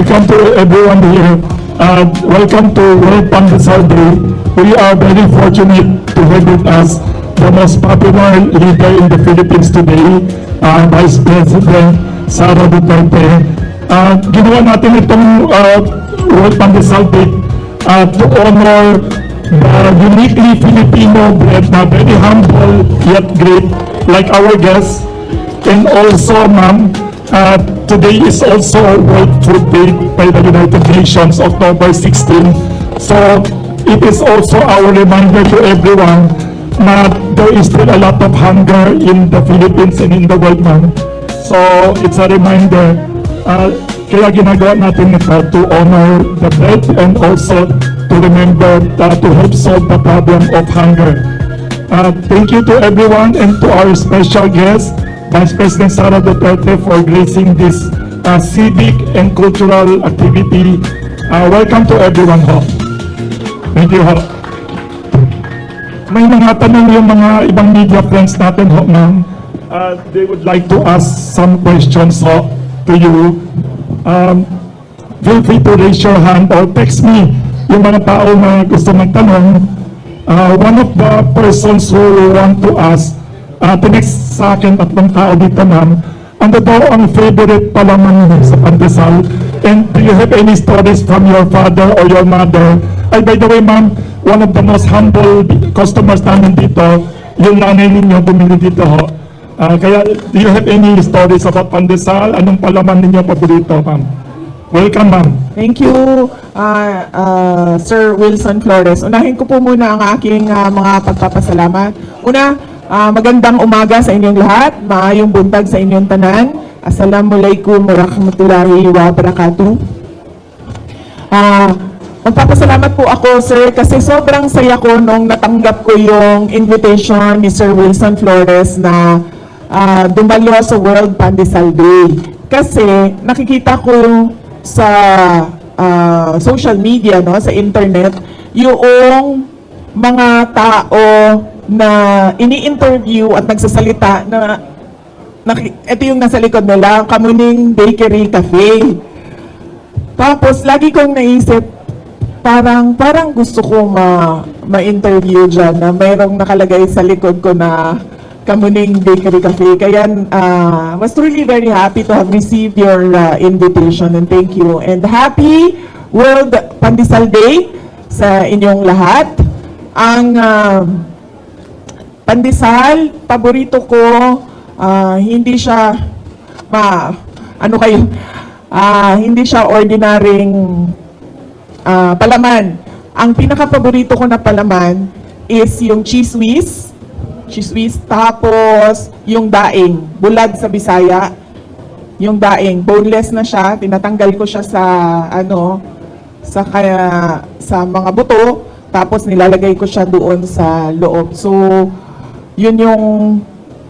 welcome to everyone here. Uh, welcome to World Pandesal Day. We are very fortunate to have with us the most popular leader in the Philippines today, uh, Vice President Sara Duterte. Uh, ginawa natin itong uh, World Pandesal Day uh, to honor the uniquely Filipino bread very humble yet great like our guests. And also, ma'am, uh, today is also World Food Day by the United Nations, October 16. So, it is also our reminder to everyone that there is still a lot of hunger in the Philippines and in the world, ma'am. So, it's a reminder. Uh, kaya ginagawa natin ito to honor the bread and also to remember uh, to help solve the problem of hunger. Uh, thank you to everyone and to our special guest, Vice President Sara Duterte for gracing this uh, civic and cultural activity. Uh, welcome to everyone ho. Thank you ho. May mga tanong yung mga ibang media friends natin ho, ma'am. Uh, they would like to ask some questions ho to you. Um, feel free to raise your hand or text me yung mga tao na gusto magtanong. Uh, one of the persons who want to ask, uh, tinext sa akin tatlong tao dito ma'am, ano daw ang favorite palaman mo sa pandesal? And do you have any stories from your father or your mother? Ay, by the way ma'am, one of the most humble customers namin dito, yung nanay ninyo bumili dito ho. Ah, kaya, do you have any stories about pandesal? Anong palaman ninyo paborito, ma'am? Welcome, ma'am. Thank you, uh, uh, Sir Wilson Flores. Unahin ko po muna ang aking uh, mga pagpapasalamat. Una, uh, magandang umaga sa inyong lahat. Maayong buntag sa inyong tanan. Assalamualaikum warahmatullahi wabarakatuh. Ah, magpapasalamat po ako, sir, kasi sobrang saya ko nung natanggap ko yung invitation ni Sir Wilson Flores na ah, dumalo sa World Pandesal Day. Kasi nakikita ko sa ah, social media, no, sa internet, yung mga tao na ini-interview at nagsasalita na Naki, ito yung nasa likod nila, Kamuning Bakery Cafe. Tapos, lagi kong naisip, parang, parang gusto ko ma, ma-interview dyan na mayroong nakalagay sa likod ko na Kamuning Bakery Cafe. Kaya, uh, was really very happy to have received your uh, invitation and thank you. And happy World Pandesal Day sa inyong lahat. Ang uh, pandesal, paborito ko, ah, hindi siya ma ano kayo ah, hindi siya ordinaryong ah, palaman. Ang pinaka-paborito ko na palaman is yung cheese whiz, cheese whiz, tapos yung daing, bulad sa Bisaya. Yung daing, boneless na siya, tinatanggal ko siya sa ano sa kaya sa mga buto, tapos nilalagay ko siya doon sa loob. So, yun yung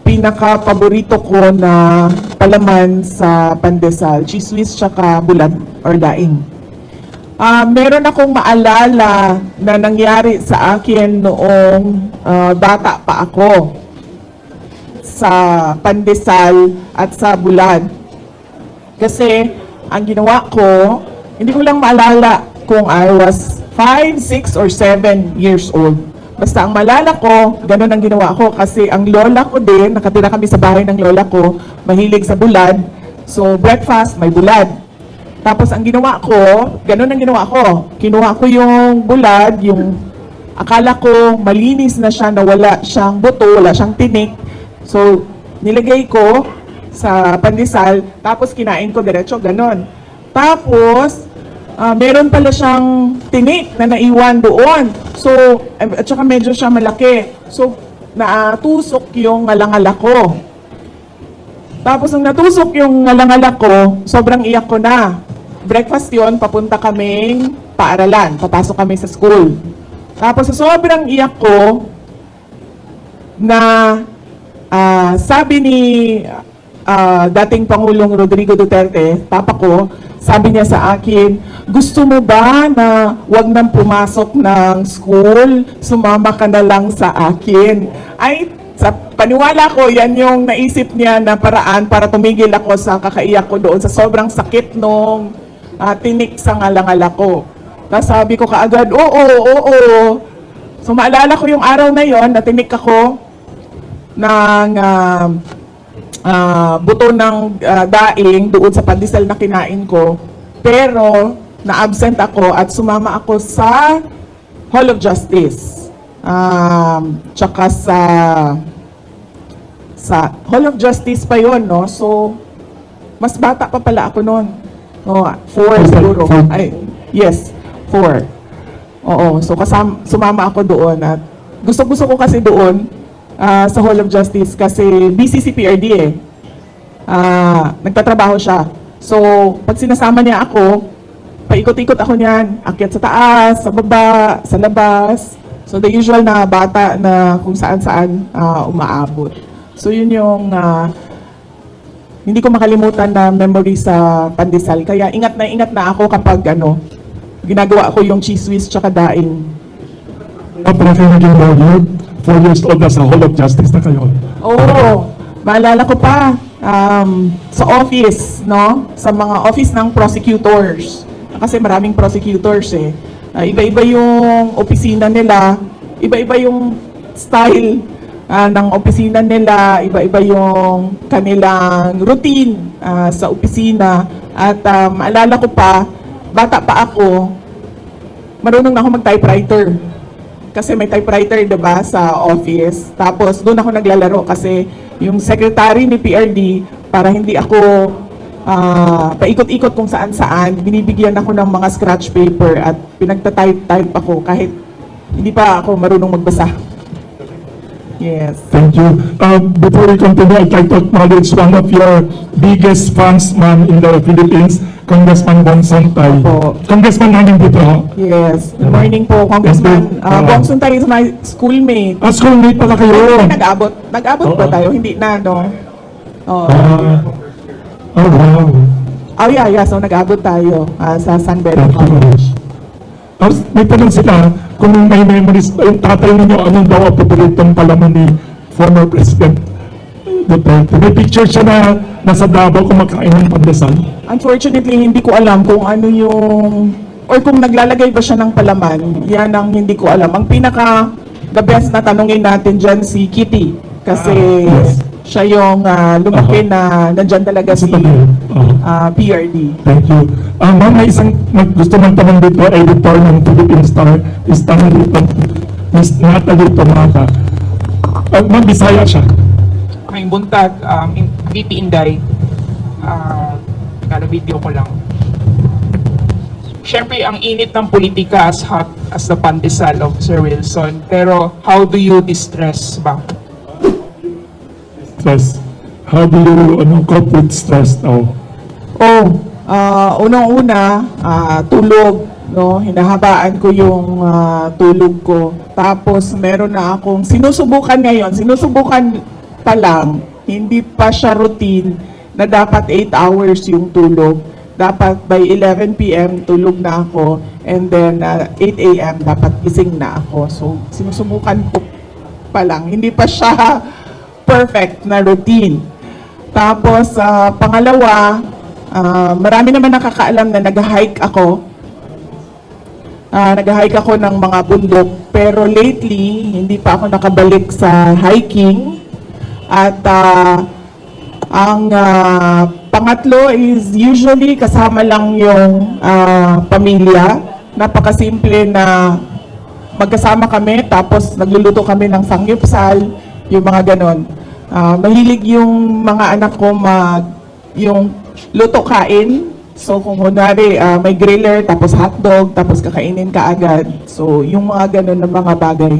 pinaka-paborito ko na palaman sa pandesal, whiz tsaka bulad or daing. Ah, meron akong maalala na nangyari sa akin noong ah, bata pa ako sa pandesal at sa bulad. Kasi ang ginawa ko, hindi ko lang maalala kung I was 5, 6, or 7 years old. Basta ang malala ko, ganun ang ginawa ko kasi ang lola ko din, nakatira kami sa bahay ng lola ko, mahilig sa bulad. So breakfast, may bulad. Tapos ang ginawa ko, ganun ang ginawa ko. Kinuha ko yung bulad, yung akala ko malinis na siya na wala siyang buto, wala siyang tinik. So nilagay ko sa pandesal, tapos kinain ko diretso, ganun. Tapos, ah, meron pala siyang tinik na naiwan doon. So, at saka medyo siya malaki. So, natusok yung ngalangala ko. Tapos nung natusok yung ngalangala ko, sobrang iyak ko na. Breakfast yon papunta kaming paaralan. Papasok kami sa school. Tapos sa sobrang iyak ko, na ah, sabi ni ah, dating Pangulong Rodrigo Duterte, papa ko, sabi niya sa akin, gusto mo ba na wag nang pumasok ng school, sumama ka na lang sa akin? Ay, sa paniwala ko, yan yung naisip niya na paraan para tumigil ako sa kakaiyak ko doon sa sobrang sakit nung ah, tinik sa ngalangala ko. Tapos sabi ko kaagad, oo, oo, oo. So maalala ko yung araw na yon na tinik ako ng ah, ah, buto ng ah, daing doon sa pandesal na kinain ko. Pero na-absent ako at sumama ako sa Hall of Justice. Um, tsaka sa sa Hall of Justice pa yon no? So, mas bata pa pala ako noon. No, four siguro. Ay, yes, four. Oo, so kasam, sumama ako doon at gusto-gusto ko kasi doon ah, sa Hall of Justice kasi BCCPRD eh. Ah, nagtatrabaho siya. So, pag sinasama niya ako, paikot-ikot ako niyan, akyat sa taas, sa baba, sa labas. So, the usual na bata na kung saan-saan ah, umaabot. So, yun yung ah, hindi ko makalimutan na memory sa pandesal. Kaya ingat na ingat na ako kapag ano, ginagawa ko yung cheese whiz tsaka daing. Kayo naging lawyer, four years old na sa Hall of Justice na kayo. Oo, maalala ko pa, um, sa office, no? Sa mga office ng prosecutors. Kasi maraming prosecutors eh. Ah, iba-iba yung opisina nila, iba-iba yung style ah, ng opisina nila, iba-iba yung kanilang routine ah, sa opisina. At ah, maalala ko pa, bata pa ako, marunong na ako mag-typewriter. Kasi may typewriter, 'di ba, sa office. Tapos doon ako naglalaro kasi yung secretary ni PRD para hindi ako ah, paikot-ikot kung saan-saan, binibigyan ako ng mga scratch paper at pinagta-type-type ako kahit hindi pa ako marunong magbasa. Yes. Thank you. Um, before we continue, I'd like to acknowledge one of your biggest fans man in the Philippines, Congressman Bong Sontay. Opo. Congressman namin dito. Yes. Good morning po, Congressman. Yes, Uh. Bong Suntay is my schoolmate. Ah, schoolmate pala kayo. Nag-abot. Nag-abot ba Oo. tayo? Hindi na, no? Oh. Ah, oh, wow. Oh, yeah, yeah. So, nag-abot tayo ah, sa San Beda. College. Tapos may tanong sila kung may memories, yung tatay ninyo, anong daw ang paboritong palaman ni former President Duterte. May picture siya na nasa Davao kumakain ng pandesal. Unfortunately, hindi ko alam kung ano yung... Or kung naglalagay ba siya ng palaman. Yan ang hindi ko alam. Ang pinaka... The best na tanongin natin dyan si Kitty. Kasi Ah, yes. siya yung ah, lumaki na nandyan talaga si Oh. ah, PRD. Thank you. Ah, ma'am, may isang mag, gusto ng tanong dito, editor ng Philippine Star, is tanong dito, Miss Natalie Tomata. Ah, ma'am, Bisaya siya. May buntag, um, in, VP Inday, uh, kada video ko lang. Siyempre, ang init ng politika as hot as the pandesal of Sir Wilson. Pero, how do you distress ba? Stress. How do you ano, cope with stress now? Oh, ah, unang-una, ah, tulog, no? Hinahabaan ko yung ah, tulog ko. Tapos meron na akong sinusubukan ngayon, sinusubukan pa lang, hindi pa siya routine na dapat 8 hours yung tulog. Dapat by 11 p.m. tulog na ako and then ah, 8 a.m. dapat gising na ako. So sinusubukan ko pa lang, hindi pa siya perfect na routine. Tapos, sa pangalawa, ah, marami naman nakakaalam na nag-hike ako. Ah, nag-hike ako ng mga bundok. Pero lately, hindi pa ako nakabalik sa hiking. At ah, ang ah, pangatlo is usually kasama lang yung ah, pamilya. Napakasimple na magkasama kami tapos nagluluto kami ng sangyupsal, yung mga ganon. Ah, mahilig yung mga anak ko mag yung luto kain. So kung kunwari ah, may griller tapos hotdog tapos kakainin ka agad. So yung mga ganon na mga bagay.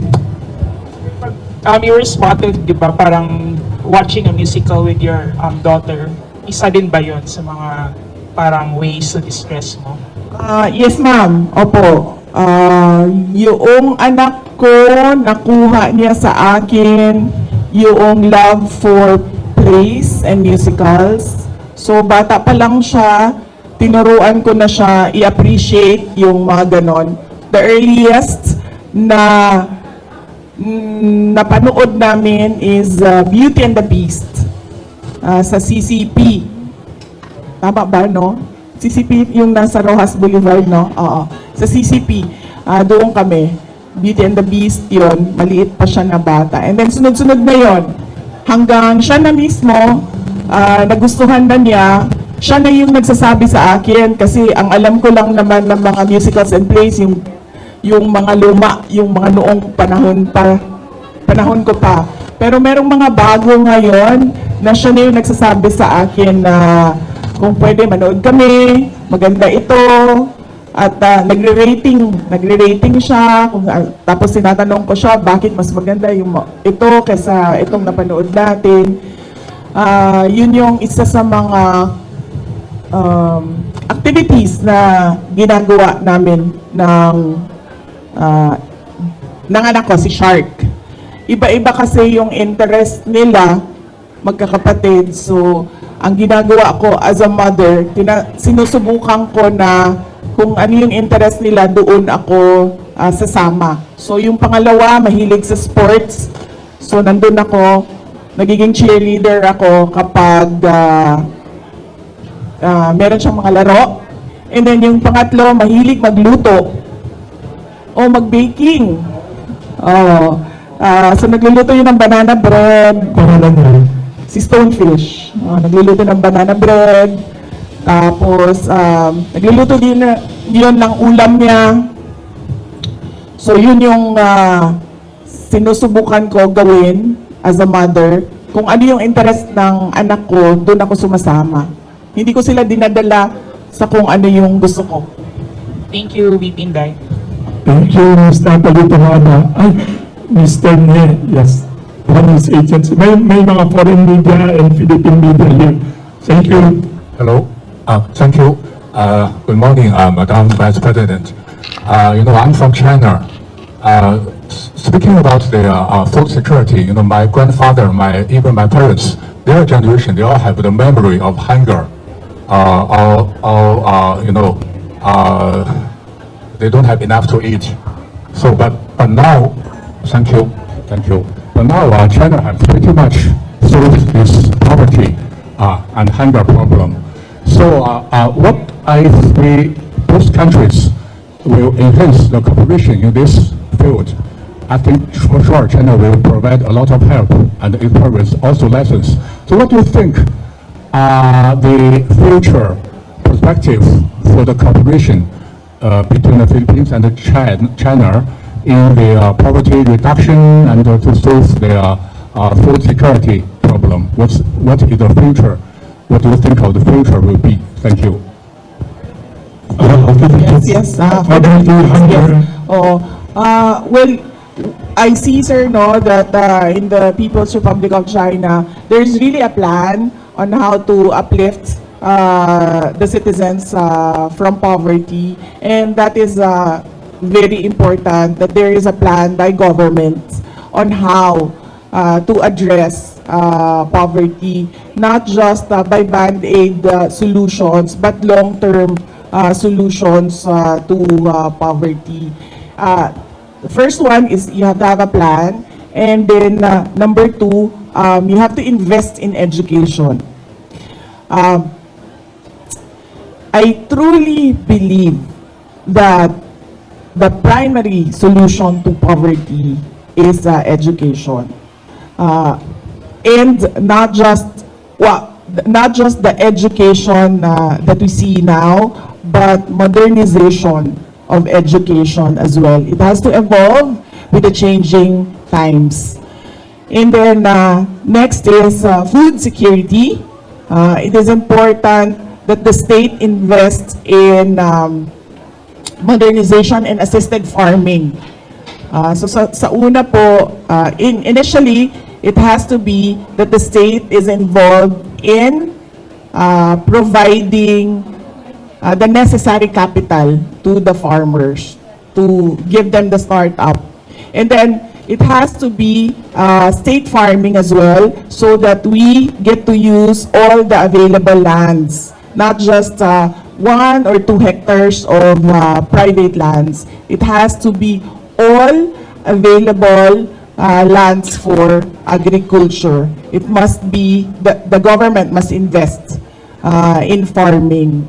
Um, you were spotted, di ba, parang watching a musical with your um, daughter. Isa din ba yon sa mga parang ways to distress mo? Ah, yes ma'am. Opo. Ah, yung anak ko nakuha niya sa akin yung love for plays and musicals. So bata pa lang siya, tinuruan ko na siya i-appreciate yung mga ganon. The earliest na napanood namin is ah, Beauty and the Beast ah, sa CCP. Tama ba, no? CCP yung nasa Rojas Boulevard, no? Oo. Sa CCP, ah, doon kami. Beauty and the Beast yun. Maliit pa siya na bata. And then sunod-sunod na yon hanggang siya na mismo, ah, nagustuhan na niya, siya na yung nagsasabi sa akin kasi ang alam ko lang naman ng mga musicals and plays yung yung mga luma, yung mga noong panahon pa panahon ko pa. Pero merong mga bago ngayon na siya na yung nagsasabi sa akin na kung pwede manood kami, maganda ito, at ah, nagre-rating, nagre-rating siya, kung, ah, tapos tinatanong ko siya, bakit mas maganda yung ito kaysa itong napanood natin. Ah, yun yung isa sa mga um, activities na ginagawa namin ng ah, ng anak ko, si Shark. Iba-iba kasi yung interest nila, magkakapatid. So, ang ginagawa ko as a mother, tina- sinusubukan ko na kung ano yung interest nila, doon ako ah, sasama. So, yung pangalawa, mahilig sa sports. So, nandun ako, nagiging cheerleader ako kapag ah, ah, meron siyang mga laro. And then yung pangatlo, mahilig magluto o mag-baking. Oh. Ah, so nagluluto yun ng banana bread, Pangalan niya. si Stonefish. Oh, nagluluto ng banana bread. Tapos, um, nagluluto din yun ng ulam niya. So, yun yung ah, sinusubukan ko gawin as a mother. Kung ano yung interest ng anak ko, doon ako sumasama. Hindi ko sila dinadala sa kung ano yung gusto ko. Thank you, VP Inday. Thank you, Ms. Natalie Tumama. Ay, Mr. Ne, yes. From his agency. May, may mga foreign media and Philippine media here. Thank you. Hello. Uh, Thank you. Uh, Good morning, uh, Madam Vice President. Uh, You know, I'm from China. Uh, Speaking about the uh, food security, you know, my grandfather, my, even my parents, their generation, they all have the memory of hunger. Uh, Or, or, uh, you know, uh, they don't have enough to eat. So, but, but now, thank you, thank you. But now, uh, China has pretty much solved this poverty, uh, and hunger problem. So, uh, uh, what I we both countries will enhance the cooperation in this field. I think for sure China will provide a lot of help and it provides also lessons. So, what do you think are the future perspective for the cooperation uh, between the Philippines and the China in the uh, poverty reduction and uh, to solve the uh, uh, food security problem? What's, what is the future? What do you think of the future will be? Thank you. Uh, Yes, yes. Poverty, hunger. Oo. Ah, well, I see, sir, no, that ah, in the People's Republic of China, there's really a plan on how to uplift ah, the citizens ah, from poverty. And that is ah, very important, that there is a plan by government on how uh, to address uh, poverty, not just uh, by band-aid uh, solutions, but long-term uh, solutions uh, to uh, poverty. Uh, the first one is you have to have a plan, and then uh, number two, um, you have to invest in education. Um, I truly believe that the primary solution to poverty is uh, education. Uh, and not just, well, not just the education uh, that we see now, but modernization of education as well. It has to evolve with the changing times. And then uh, next is uh, food security. Uh, it is important that the state invests in um, modernization and assisted farming. Uh, so sa, sa una po, uh, in, initially, it has to be that the state is involved in uh, providing uh, the necessary capital to the farmers to give them the startup. And then it has to be uh, state farming as well so that we get to use all the available lands, not just uh, one or two hectares of uh, private lands. It has to be all available uh, lands for agriculture. It must be, the, the government must invest uh, in farming.